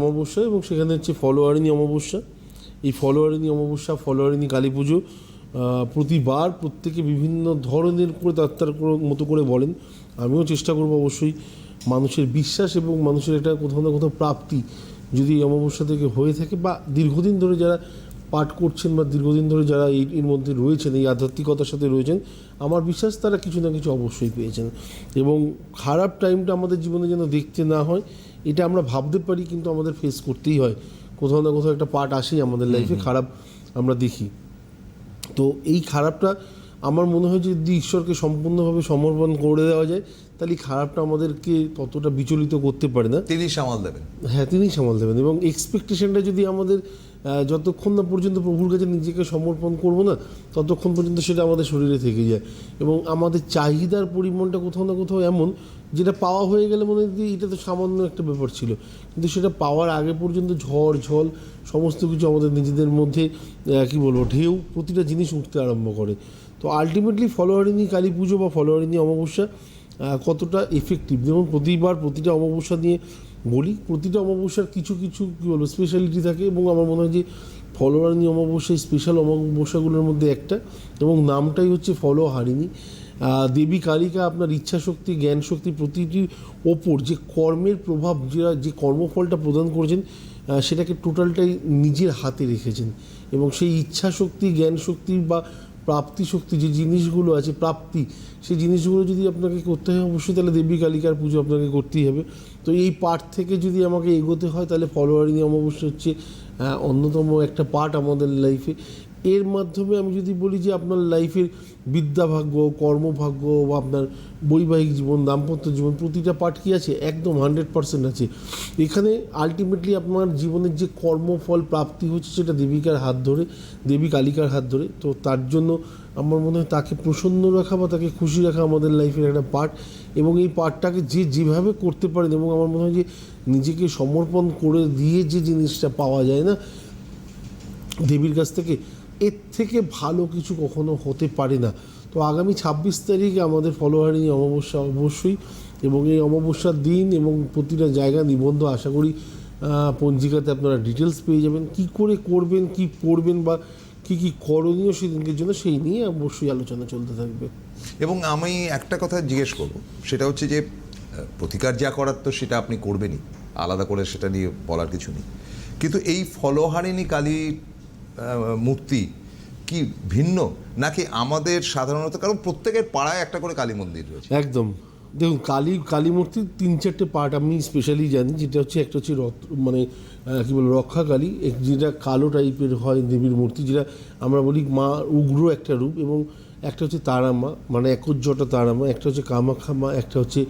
অমাবস্যা এবং সেখানে হচ্ছে ফলোয়ারিনী অমাবস্যা। এই ফলোয়ারিনী অমাবস্যা ফলোয়ারিনী কালী পুজো প্রতিবার প্রত্যেকে বিভিন্ন ধরনের করে তার মতো করে বলেন। আমিও চেষ্টা করব অবশ্যই মানুষের বিশ্বাস এবং মানুষের একটা কোথাও না কোথাও প্রাপ্তি যদি এই অমাবস্যা থেকে হয়ে থাকে বা দীর্ঘদিন ধরে যারা পাঠ করছেন বা দীর্ঘদিন ধরে যারা এই, এর মধ্যে রয়েছেন, এই আধ্যাত্মিকতার সাথে রয়েছেন, আমার বিশ্বাস তারা কিছু না কিছু অবশ্যই পেয়েছেন। এবং খারাপ টাইমটা আমাদের জীবনে যেন দেখতে না হয় এটা আমরা ভাবতে পারি কিন্তু আমাদের ফেস করতেই হয়। কোথাও না কোথাও একটা পার্ট আসেই আমাদের লাইফে খারাপ আমরা দেখি। তো এই খারাপটা আমার মনে হয় যে যদি ঈশ্বরকে সম্পূর্ণভাবে সমর্পণ করে দেওয়া যায় তাহলে খারাপটা আমাদেরকে ততটা বিচলিত করতে পারে না। তিনি সামাল দেবেন। হ্যাঁ তিনি সামাল দেবেন এবং এক্সপেকটেশনটা যদি আমাদের যতক্ষণ না পর্যন্ত প্রভুর কাছে নিজেকে সমর্পণ করব না ততক্ষণ পর্যন্ত সেটা আমাদের শরীরে থেকে যায়। এবং আমাদের চাহিদার পরিমাণটা কোথাও না কোথাও এমন যেটা পাওয়া হয়ে গেলে মনে হয় এটা তো সামান্য একটা ব্যাপার ছিল। কিন্তু সেটা পাওয়ার আগে পর্যন্ত ঝড় ঝল সমস্ত কিছু আমাদের নিজেদের মধ্যে কি বলব ঢেউ প্রতিটা জিনিস উঠতে আরম্ভ করে। তো আলটিমেটলি ফলোয়ারিনী কালী পুজো বা ফলোয়ারিনী অমাবস্যা কতটা এফেক্টিভ যেমন প্রতিবার প্রতিটা অমাবস্যা নিয়ে বলি প্রতিটা অমাবস্যার কিছু কিছু কী বলব স্পেশালিটি থাকে এবং আমার মনে হয় যে ফলোয়ারিনী অমাবস্যা স্পেশাল অমাবস্যাগুলোর মধ্যে একটা এবং নামটাই হচ্ছে ফলো আহ, দেবী কালিকা আপনার ইচ্ছা শক্তি জ্ঞান শক্তি প্রতিটির ওপর যে কর্মের প্রভাব, যারা, যে কর্মফলটা প্রদান করেছেন সেটাকে টোটালটাই নিজের হাতে রেখেছেন। এবং সেই ইচ্ছা শক্তি জ্ঞান শক্তি বা প্রাপ্তি শক্তি যে জিনিসগুলো আছে, প্রাপ্তি, সেই জিনিসগুলো যদি আপনাকে করতে হয়, অবশ্যই তাহলে দেবী কালিকার পুজো আপনাকে করতেই হবে। তো এই পার্ট থেকে যদি আমাকে এগোতে হয়, তাহলে ফলোয়ারিং অমাবস্যা হচ্ছে অন্যতম একটা পার্ট আমাদের লাইফে এর মাধ্যমে আমি যদি বলি যে আপনার লাইফের বিদ্যাভাগ্য, কর্মভাগ্য বা আপনার বৈবাহিক জীবন, দাম্পত্য জীবন প্রতিটা পার্ট কি আছে? একদম হান্ড্রেড পার্সেন্ট আছে। এখানে আলটিমেটলি আপনার জীবনের যে কর্মফল প্রাপ্তি হচ্ছে সেটা দেবিকার হাত ধরে, দেবী কালিকার হাত ধরে। তো তার জন্য আমার মনে হয় তাকে প্রসন্ন রাখা বা তাকে খুশি রাখা আমাদের লাইফের একটা পার্ট এবং এই পার্টটাকে যে যেভাবে করতে পারেন এবং আমার মনে হয় যে নিজেকে সমর্পণ করে দিয়ে যে জিনিসটা পাওয়া যায় না, দেবীর কাছ থেকে এর থেকে ভালো কিছু কখনো হতে পারে না। তো আগামী ছাব্বিশ তারিখে আমাদের ফলোয়ারিং অমাবস্যা অবশ্যই এবং এই অমাবস্যার দিন এবং প্রতিটা জায়গা নিবন্ধ আশা করি পঞ্জিকাতে আপনারা ডিটেলস পেয়ে যাবেন। কি করে করবেন, কি পড়বেন বা কি কি করণীয় সেদিনকের জন্য সেই নিয়ে অবশ্যই আলোচনা চলতে থাকবে। এবং আমি একটা কথা জিজ্ঞেস করব, সেটা হচ্ছে যে প্রতিকার যা করার তো সেটা আপনি করবেনই, আলাদা করে সেটা নিয়ে বলার কিছু নেই। কিন্তু এই ফলহারিণী কালী মূর্তি কি ভিন্ন? নাকি আমাদের সাধারণত কারণ প্রত্যেকের পাড়ায় একটা করে কালী মন্দির রয়েছে। একদম। দেখুন, কালী কালী মূর্তির তিন চারটে পার্ট আমি স্পেশালি জানি, যেটা হচ্ছে একটা হচ্ছে রথ মানে কি বলব রক্ষা কালী যেটা কালো টাইপের হয় দেবীর মূর্তি, যেটা আমরা বলি মা উগ্র একটা রূপ এবং একটা হচ্ছে তারামা মানে একজ্জটা তারামা, একটা হচ্ছে কামাখামা একটা হচ্ছে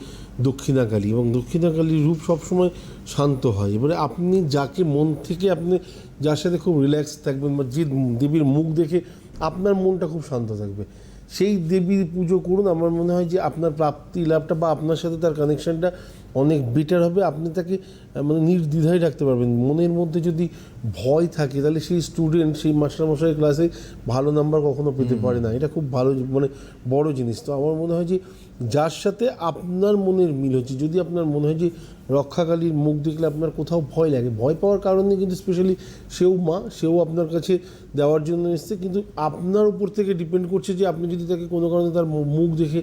দক্ষিণাকালী এবং দক্ষিণাকালীর রূপ সবসময় শান্ত হয়। এবারে আপনি যাকে মন থেকে আপনি যার সাথে খুব রিল্যাক্স থাকবেন বা যে দেবীর মুখ দেখে আপনার মনটা খুব শান্ত থাকবে। সেই দেবীর পুজো করুন আমার মনে হয় যে আপনার প্রাপ্তি লাভটা বা আপনার সাথে তার কানেকশানটা অনেক বেটার হবে। আপনি তাকে মানে নির্দ্বিধায় রাখতে পারবেন। মনের মধ্যে যদি ভয় থাকে তাহলে সেই স্টুডেন্ট সেই মাস্টারমশাই ক্লাসে ভালো নাম্বার কখনো পেতে পারে না। এটা খুব ভালো মানে বড় জিনিস। তো আমার মনে হয় যে যার সাথে আপনার মনের মিল হচ্ছে। যদি আপনার মনে হয় যে রক্ষাকালীর মুখ দেখলে আপনার কোথাও ভয় লাগে, ভয় পাওয়ার কারণে কিন্তু স্পেশালি সেও মা, সেও আপনার কাছে দেওয়ার জন্য এসছে। কিন্তু আপনার উপর থেকে ডিপেন্ড করছে যে আপনি যদি তাকে কোনো কারণে তার মুখ দেখে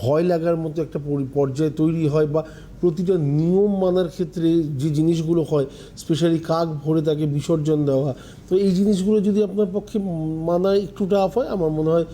ভয় লাগার মতো একটা পরি- পর্যায় তৈরি হয় বা প্রতিটা নিয়ম মানার ক্ষেত্রে যে জিনিসগুলো হয় স্পেশালি কাক ভরে তাকে বিসর্জন দেওয়া। তো এই জিনিসগুলো যদি আপনার পক্ষে মানা একটু টাফ হয়, আমার মনে হয়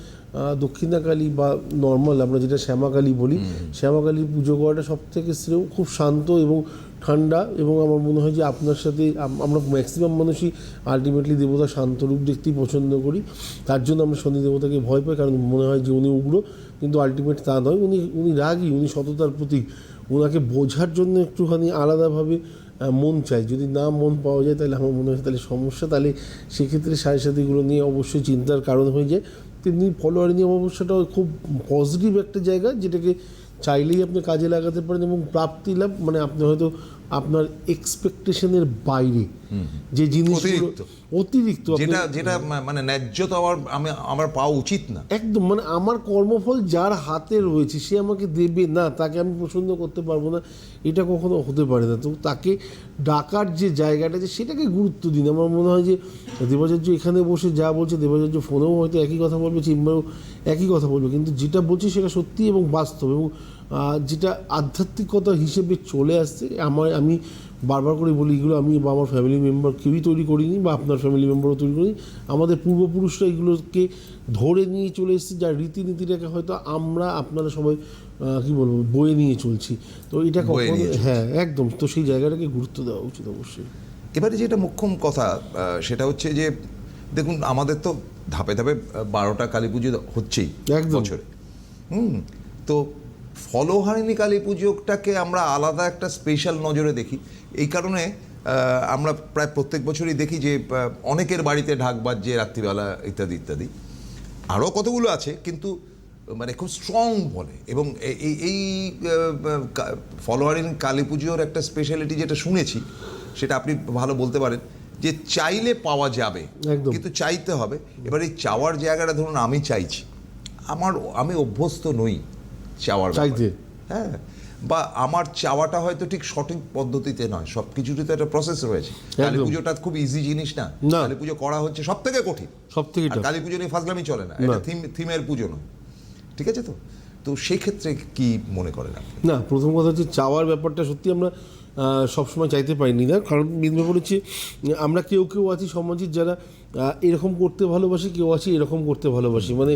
দক্ষিণাকালী বা নর্মাল আমরা যেটা শ্যামাকালী বলি শ্যামাকালীর পুজো করাটা সব থেকে শ্রেয় খুব শান্ত এবং ঠান্ডা এবং আমার মনে হয় যে আপনার সাথে আমরা ম্যাক্সিমাম মানুষই আলটিমেটলি দেবতা শান্ত রূপ দেখতেই পছন্দ করি। তার জন্য আমরা শনি দেবতাকে ভয় পাই কারণ মনে হয় যে উনি উগ্র কিন্তু আলটিমেট তা নয়। উনি উনি রাগই উনি সততার প্রতীক। ওনাকে বোঝার জন্য একটুখানি আলাদাভাবে মন চাই। যদি না মন পাওয়া যায় তাহলে আমার মনে হয় তাহলে সমস্যা। তাহলে সেক্ষেত্রে সাড়ে সাথীগুলো নিয়ে অবশ্যই চিন্তার কারণ হয়ে যায়। তেমনি ফলোয়ারিং সেটা খুব পজিটিভ একটা জায়গা, যেটাকে চাইলেই আপনি কাজে লাগাতে পারেন এবং প্রাপ্তি লাভ মানে আপনি হয়তো আপনার এক্সপেকটেশনের বাইরে। যে জিনিসগুলো অতিরিক্ত। যেটা যেটা মানে ন্যায্য তো আমার আমি আমার পাওয়া উচিত না। একদম মানে আমার কর্মফল যার হাতে রয়েছে সে আমাকে দেবে না তাকে আমি পছন্দ করতে পারব না এটা কখনো হতে পারে না। তো তাকে ডাকার যে জায়গাটা যে সেটাকে গুরুত্ব দিন। আমার মনে হয় যে দেবাচার্য এখানে বসে যা বলছে দেবাচার্য ফোনেও হয়তো একই কথা বলবে চেম্বারেও একই কথা বলবে কিন্তু যেটা বলছে সেটা সত্যি এবং বাস্তব এবং যেটা আধ্যাত্মিকতা হিসেবে চলে আসছে আমার আমি বারবার করে বলি এগুলো আমি বা আমার ফ্যামিলি মেম্বার কেউই তৈরি করিনি বা আপনার ফ্যামিলি মেম্বারও তৈরি করিনি। আমাদের পূর্বপুরুষরা এগুলোকে ধরে নিয়ে চলে এসেছে যার রীতিনীতিটাকে হয়তো আমরা আপনারা সবাই কি বলব বয়ে নিয়ে চলছি। তো এটা কখনো হ্যাঁ একদম। তো সেই জায়গাটাকে গুরুত্ব দেওয়া উচিত অবশ্যই। এবারে যেটা মুখ্যম কথা সেটা হচ্ছে যে দেখুন আমাদের তো ধাপে ধাপে বারোটা কালী পুজো হচ্ছেই এক বছরে। হুম তো ফলহারিণী কালী পুজোটাকে আমরা আলাদা একটা স্পেশাল নজরে দেখি। এই কারণে আমরা প্রায় প্রত্যেক বছরই দেখি যে অনেকের বাড়িতে ঢাক বাজছে রাত্রিবেলা ইত্যাদি ইত্যাদি। আরও কতগুলো আছে কিন্তু মানে খুব স্ট্রং বলে। এবং এই এই ফলোয়ারিং কালী পুজোর একটা স্পেশালিটি যেটা শুনেছি সেটা আপনি ভালো বলতে পারেন যে চাইলে পাওয়া যাবে। কিন্তু চাইতে হবে। এবার এই চাওয়ার জায়গাটা ধরুন আমি চাইছি। আমার আমি অভ্যস্ত নই। চাওয়ার। হ্যাঁ বা আমার চাওয়াটা হয়তো ঠিক সঠিক পদ্ধতিতে নয় সব কিছুরই তো একটা প্রসেস রয়েছে। কালী পুজোটা খুব ইজি জিনিস না। কালী পুজো করা হচ্ছে সব থেকে কঠিন। সব থেকে কালী পুজো নিয়ে ফাজলামি চলে না এটা থিম থিমের পুজো নয়। ঠিক আছে তো? তো সেই ক্ষেত্রে কি মনে করেন আপনি? না প্রথম কথা হচ্ছে চাওয়ার ব্যাপারটা সত্যি আমরা সবসময় চাইতে পারিনি। না কারণ মেন ব্যাপার হচ্ছে আমরা কেউ কেউ আছি সমাজের যারা এরকম করতে ভালোবাসি, কেউ আছি এরকম করতে ভালোবাসি। মানে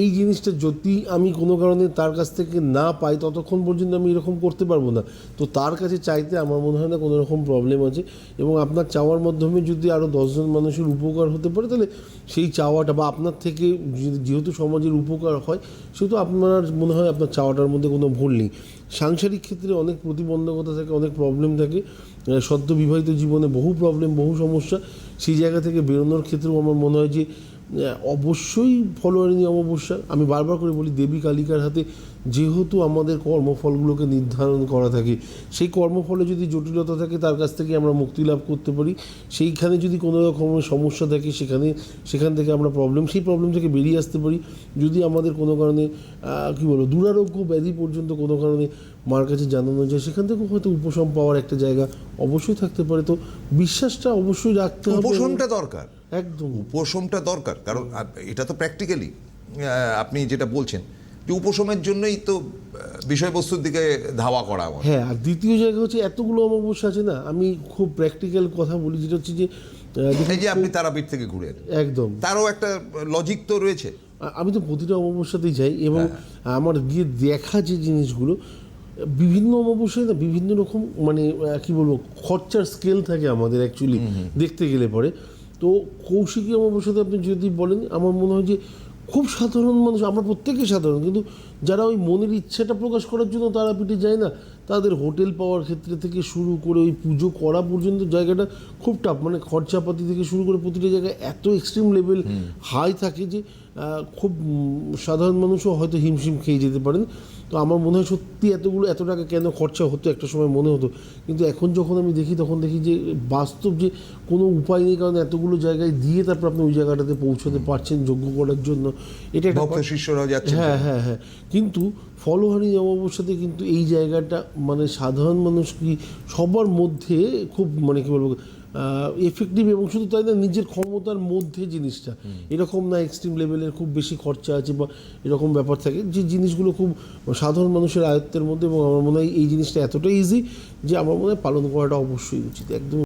এই জিনিসটা যদি আমি কোনো কারণে তার কাছ থেকে না পাই, ততক্ষণ পর্যন্ত আমি এরকম করতে পারব না। তো তার কাছে চাইতে আমার মনে হয় না কোনো রকম প্রবলেম আছে। এবং আপনার চাওয়ার মাধ্যমে যদি আরও দশজন মানুষের উপকার হতে পারে, তাহলে সেই চাওয়াটা বা আপনার থেকে যেহেতু সমাজের উপকার হয় সেহেতু আপনার মনে হয় আপনার চাওয়াটার মধ্যে কোনো ভুল নেই। সাংসারিক ক্ষেত্রে অনেক প্রতিবন্ধকতা থাকে, অনেক প্রবলেম থাকে। সদ্য বিবাহিত জীবনে বহু প্রবলেম বহু সমস্যা সেই জায়গা থেকে বেরোনোর ক্ষেত্রেও আমার মনে হয় যে অবশ্যই ফলোয়ারিনী অমাবস্যা আমি বারবার করে বলি, দেবী কালিকার হাতে যেহেতু আমাদের কর্মফলগুলোকে নির্ধারণ করা থাকে সেই কর্মফলে যদি জটিলতা থাকে তার কাছ থেকে আমরা মুক্তি লাভ করতে পারি। সেইখানে যদি কোনো রকমের সমস্যা থাকে সেখানে সেখান থেকে আমরা প্রবলেম সেই প্রবলেম থেকে বেরিয়ে আসতে পারি। যদি আমাদের কোনো কারণে কী বলব দুরারোগ্য ব্যাধি পর্যন্ত কোনো কারণে মার কাছে জানানো যায় সেখান থেকেও হয়তো উপশম পাওয়ার একটা জায়গা অবশ্যই থাকতে পারে। তো বিশ্বাসটা অবশ্যই রাখতে হবে। উপশমটা দরকার। একদম। উপশমটা দরকার। কারণ এটা তো প্র্যাকটিক্যালি আপনি যেটা বলছেন যে উপশমের জন্যই তো বিষয়বস্তুর দিকে ধাওয়া করা আমার। হ্যাঁ আর দ্বিতীয় জায়গা হচ্ছে এতগুলো অমাবস্যা আছে না আমি খুব প্র্যাকটিক্যাল কথা বলি যেটা হচ্ছে যে এই যে আপনি তারাপীঠ থেকে ঘুরে একদম। তারও একটা লজিক তো রয়েছে। আমি তো প্রতিটা অমাবস্যাতেই যাই এবং আমার গিয়ে দেখা যে জিনিসগুলো বিভিন্ন অমাবস্যায় না বিভিন্ন রকম মানে কি বলব খরচার স্কেল থাকে আমাদের অ্যাকচুয়ালি দেখতে গেলে পরে। তো কৌশিকী অমাবস্যাতে আপনি যদি বলেন আমার মনে হয় যে খুব সাধারণ মানুষ আমরা প্রত্যেকেই সাধারণ কিন্তু যারা ওই মনের ইচ্ছাটা প্রকাশ করার জন্য তারাপীঠে যায় না তাদের হোটেল পাওয়ার ক্ষেত্রে থেকে শুরু করে ওই পুজো করা পর্যন্ত জায়গাটা খুব টাফ মানে খরচাপাতি থেকে শুরু করে প্রতিটা জায়গায় এত এক্সট্রিম লেভেল হাই থাকে যে খুব সাধারণ মানুষও হয়তো হিমশিম খেয়ে যেতে পারেন। তো আমার মনে হয় সত্যি এতগুলো এত টাকা কেন খরচা হতো একটা সময় মনে হতো। কিন্তু এখন যখন আমি দেখি তখন দেখি যে বাস্তব যে কোনো উপায় নেই কারণ এতগুলো জায়গায় দিয়ে তারপর আপনি ওই জায়গাটাতে পৌঁছতে পারছেন যোগ্য করার জন্য। এটা একটা যাচ্ছে হ্যাঁ হ্যাঁ হ্যাঁ। কিন্তু ফলহারি অমাবস্যাতে কিন্তু এই জায়গাটা মানে সাধারণ মানুষ কি সবার মধ্যে খুব মানে কি বলব এফেক্টিভ এবং শুধু তাই না নিজের ক্ষমতার মধ্যে জিনিসটা। এরকম না এক্সট্রিম লেভেলের খুব বেশি খরচা আছে বা এরকম ব্যাপার থাকে। যে জিনিসগুলো খুব সাধারণ মানুষের আয়ত্তের মধ্যে এবং আমার মনে হয় এই জিনিসটা এতটাই ইজি যে আমার মনে হয় পালন করাটা অবশ্যই উচিত। একদম